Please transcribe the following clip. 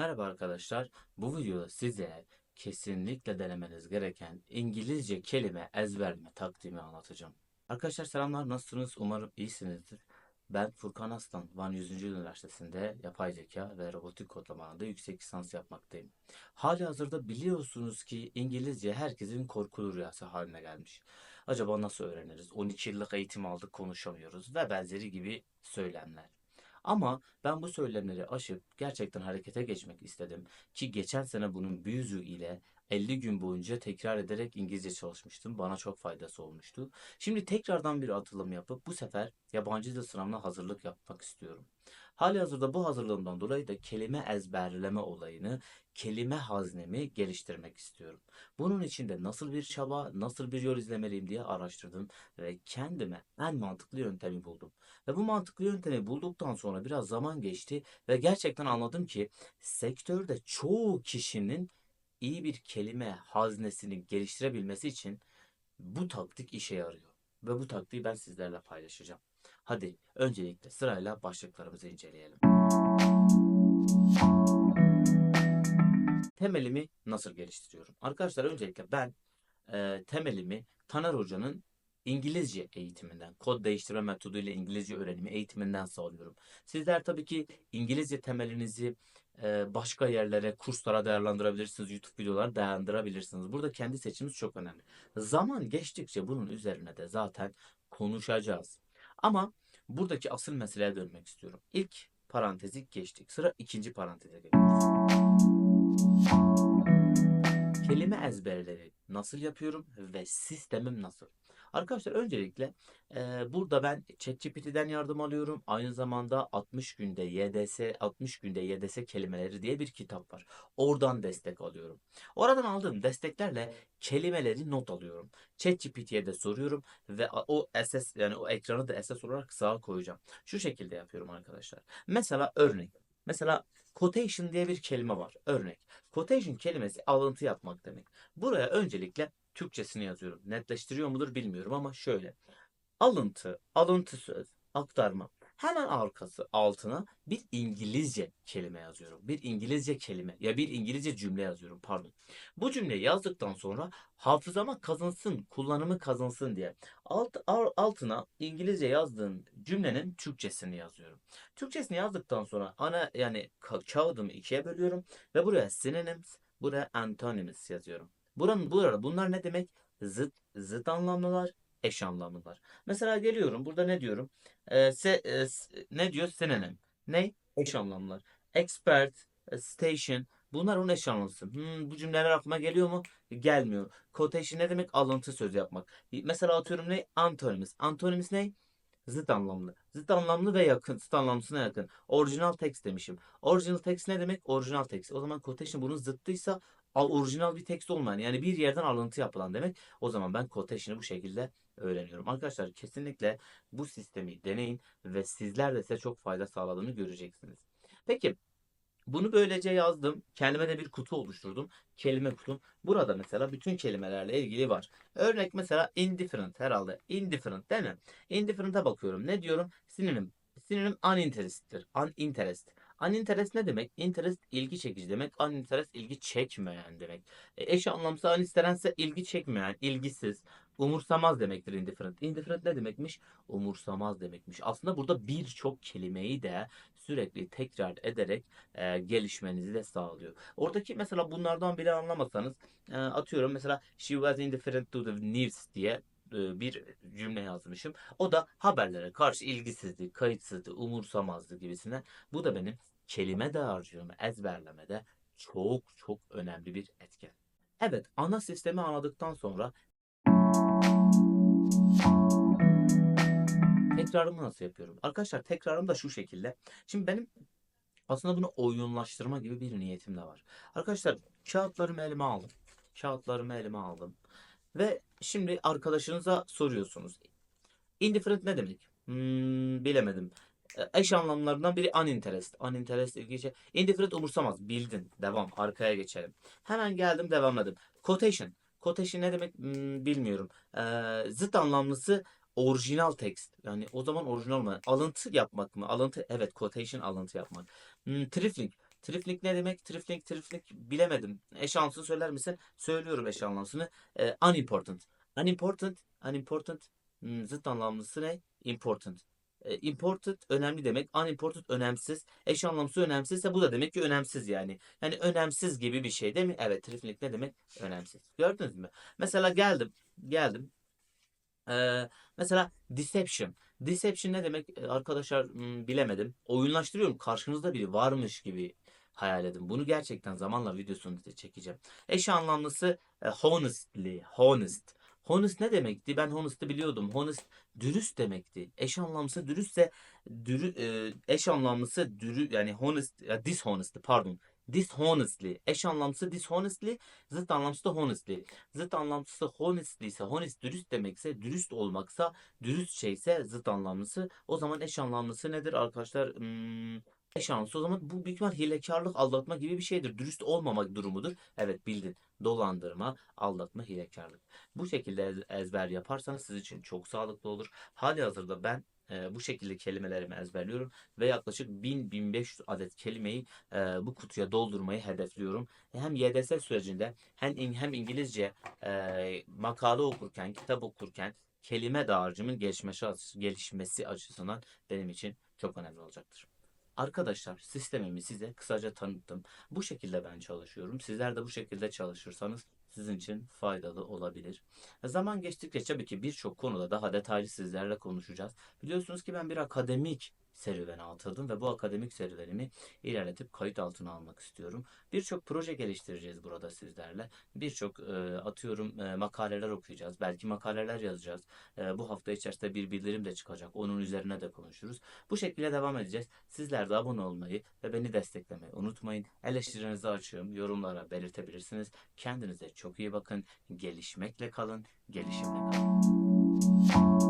Merhaba arkadaşlar. Bu videoda size kesinlikle denemeniz gereken İngilizce kelime ezberleme taktiğimi anlatacağım. Arkadaşlar selamlar. Nasılsınız? Umarım iyisinizdir. Ben Furkan Aslan, Van 100. Yıl Üniversitesi'nde yapay zeka ve robotik kodlama alanında yüksek lisans yapmaktayım. Hali hazırda biliyorsunuz ki İngilizce herkesin korkulu rüyası haline gelmiş. Acaba nasıl öğreniriz? 12 yıllık eğitim aldık konuşamıyoruz ve benzeri gibi söylemler. Ama ben bu söylemleri aşıp gerçekten harekete geçmek istedim. Ki geçen sene bunun bir yüzü ile 50 gün boyunca tekrar ederek İngilizce çalışmıştım. Bana çok faydası olmuştu. Şimdi tekrardan bir atılım yapıp bu sefer yabancı dil sınavına hazırlık yapmak istiyorum. Halihazırda bu hazırlığımdan dolayı da kelime ezberleme olayını, kelime haznemi geliştirmek istiyorum. Bunun için de nasıl bir çaba, nasıl bir yol izlemeliyim diye araştırdım ve kendime en mantıklı yöntemi buldum. Ve bu mantıklı yöntemi bulduktan sonra biraz zaman geçti ve gerçekten anladım ki sektörde çoğu kişinin iyi bir kelime haznesini geliştirebilmesi için bu taktik işe yarıyor. Ve bu taktiği ben sizlerle paylaşacağım. Hadi öncelikle sırayla başlıklarımızı inceleyelim. Temelimi nasıl geliştiriyorum? Arkadaşlar öncelikle ben e, temelimi Taner Hoca'nın İngilizce eğitiminden, kod değiştirme metoduyla İngilizce öğrenimi eğitiminden sağlıyorum. Sizler tabii ki İngilizce temelinizi e, başka yerlere, kurslara değerlendirebilirsiniz, YouTube videoları değerlendirebilirsiniz. Burada kendi seçiminiz çok önemli. Zaman geçtikçe bunun üzerine de zaten konuşacağız. Ama buradaki asıl meseleye dönmek istiyorum. İlk parantezi geçtik. Sıra ikinci paranteze geliyoruz. Kelime ezberleri nasıl yapıyorum ve sistemim nasıl? Arkadaşlar öncelikle e, burada ben ChatGPT'den yardım alıyorum. Aynı zamanda 60 günde YDS 60 günde YDS kelimeleri diye bir kitap var. Oradan destek alıyorum. Oradan aldığım desteklerle kelimeleri not alıyorum. ChatGPT'ye de soruyorum ve o SS yani o ekranı da SS olarak sağa koyacağım. Şu şekilde yapıyorum arkadaşlar. Mesela örnek. Mesela quotation diye bir kelime var. Örnek. Quotation kelimesi alıntı yapmak demek. Buraya öncelikle Türkçesini yazıyorum. Netleştiriyor mudur bilmiyorum ama şöyle. Alıntı, alıntı söz, aktarma. Hemen arkası altına bir İngilizce kelime yazıyorum. Bir İngilizce kelime ya bir İngilizce cümle yazıyorum pardon. Bu cümleyi yazdıktan sonra hafızama kazınsın, kullanımı kazınsın diye alt, al- altına İngilizce yazdığım cümlenin Türkçesini yazıyorum. Türkçesini yazdıktan sonra ana yani ka- kağıdımı ikiye bölüyorum ve buraya synonyms, buraya antonyms yazıyorum. Buranın burada bunlar ne demek? Zıt zıt anlamlılar, eş anlamlılar. Mesela geliyorum burada ne diyorum? Ee, se, e, ne diyor? Synonym. Ne? Eş anlamlılar. Expert, e, station. Bunlar onun eş anlamlısı. Hmm, bu cümleler aklıma geliyor mu? Gelmiyor. Quotation ne demek? Alıntı söz yapmak. Mesela atıyorum ne? Antonyms. Antonyms ne? Zıt anlamlı. Zıt anlamlı ve yakın. Zıt anlamlısına yakın. Original text demişim. Original text ne demek? Orijinal text. O zaman quotation bunun zıttıysa al- orijinal bir text olmayan yani bir yerden alıntı yapılan demek. O zaman ben quotation'ı bu şekilde öğreniyorum. Arkadaşlar kesinlikle bu sistemi deneyin ve sizler de size çok fayda sağladığını göreceksiniz. Peki bunu böylece yazdım. Kendime de bir kutu oluşturdum. Kelime kutum. Burada mesela bütün kelimelerle ilgili var. Örnek mesela indifferent herhalde. Indifferent değil mi? Indifferent'a bakıyorum. Ne diyorum? Sinonim. Sinonim uninterest'tir. Uninterest. Uninterest ne demek? Interest ilgi çekici demek. Uninterest ilgi çekmeyen demek. E, eş anlamlısı uninterest ilgi çekmeyen, ilgisiz, umursamaz demektir indifferent. Indifferent ne demekmiş? Umursamaz demekmiş. Aslında burada birçok kelimeyi de sürekli tekrar ederek e, gelişmenizi de sağlıyor. Oradaki mesela bunlardan bile anlamasanız e, atıyorum mesela she was indifferent to the news diye bir cümle yazmışım. O da haberlere karşı ilgisizdi, kayıtsızdı, umursamazdı gibisine. Bu da benim kelime dağarcığımı ezberlemede çok çok önemli bir etken. Evet, ana sistemi anladıktan sonra tekrarımı nasıl yapıyorum? Arkadaşlar tekrarım da şu şekilde. Şimdi benim aslında bunu oyunlaştırma gibi bir niyetim de var. Arkadaşlar kağıtlarımı elime aldım. Kağıtlarımı elime aldım. Ve şimdi arkadaşınıza soruyorsunuz. Indifferent ne demek? Hmm, bilemedim. E, Eş anlamlarından biri uninterest. Uninterest ilginç. Indifferent umursamaz. Bildin. Devam. Arkaya geçelim. Hemen geldim devamladım. Quotation. Quotation ne demek? Hmm, bilmiyorum. Ee, zıt anlamlısı orijinal text. Yani o zaman orijinal mı? Alıntı yapmak mı? Alıntı evet quotation alıntı yapmak. Hmm, trifling. Trifling ne demek? Trifling, trifling bilemedim. Eş söyler misin? Söylüyorum eş. Ee, unimportant. Unimportant, unimportant. Hmm, zıt anlamlısı ne? Important. Ee, important önemli demek. Unimportant önemsiz. Eş anlamlısı önemsizse bu da demek ki önemsiz yani. Yani önemsiz gibi bir şey değil mi? Evet, trifling ne demek? Önemsiz. Gördünüz mü? Mesela geldim, geldim. Ee, mesela deception. Deception ne demek? Ee, Arkadaşlar hmm, bilemedim. Oyunlaştırıyorum. Karşınızda biri varmış gibi hayal edin. Bunu gerçekten zamanla videosunu da çekeceğim. Eş anlamlısı e, honestly, honest. Honest ne demekti? Ben honest'ı biliyordum. Honest dürüst demekti. Eş anlamlısı dürüstse dürü, e, eş anlamlısı dürü yani honest ya dishonest pardon. Dishonestly. Eş anlamlısı dishonestly, zıt anlamlısı da honestly. Zıt anlamlısı honestly ise honest dürüst demekse, dürüst olmaksa, dürüst şeyse zıt anlamlısı. O zaman eş anlamlısı nedir arkadaşlar? Hmm, eş anlamlısı o zaman bu büyük ihtimal hilekarlık, aldatma gibi bir şeydir. Dürüst olmamak durumudur. Evet bildin. Dolandırma, aldatma, hilekarlık. Bu şekilde ez- ezber yaparsanız siz için çok sağlıklı olur. Hali hazırda ben e, bu şekilde kelimelerimi ezberliyorum ve yaklaşık 1000-1500 adet kelimeyi e, bu kutuya doldurmayı hedefliyorum. Hem YDS sürecinde hem, hem İngilizce e, makale okurken, kitap okurken kelime dağarcığımın gelişmesi açısından benim için çok önemli olacaktır. Arkadaşlar sistemimi size kısaca tanıttım. Bu şekilde ben çalışıyorum. Sizler de bu şekilde çalışırsanız sizin için faydalı olabilir. Zaman geçtikçe tabii ki birçok konuda daha detaylı sizlerle konuşacağız. Biliyorsunuz ki ben bir akademik serüvene atıldım ve bu akademik serüvenimi ilerletip kayıt altına almak istiyorum. Birçok proje geliştireceğiz burada sizlerle. Birçok e, atıyorum e, makaleler okuyacağız. Belki makaleler yazacağız. E, bu hafta içerisinde bir bildirim de çıkacak. Onun üzerine de konuşuruz. Bu şekilde devam edeceğiz. Sizler de abone olmayı ve beni desteklemeyi unutmayın. Eleştirinizi açığım. Yorumlara belirtebilirsiniz. Kendinize çok iyi bakın. Gelişmekle kalın. Gelişimle kalın.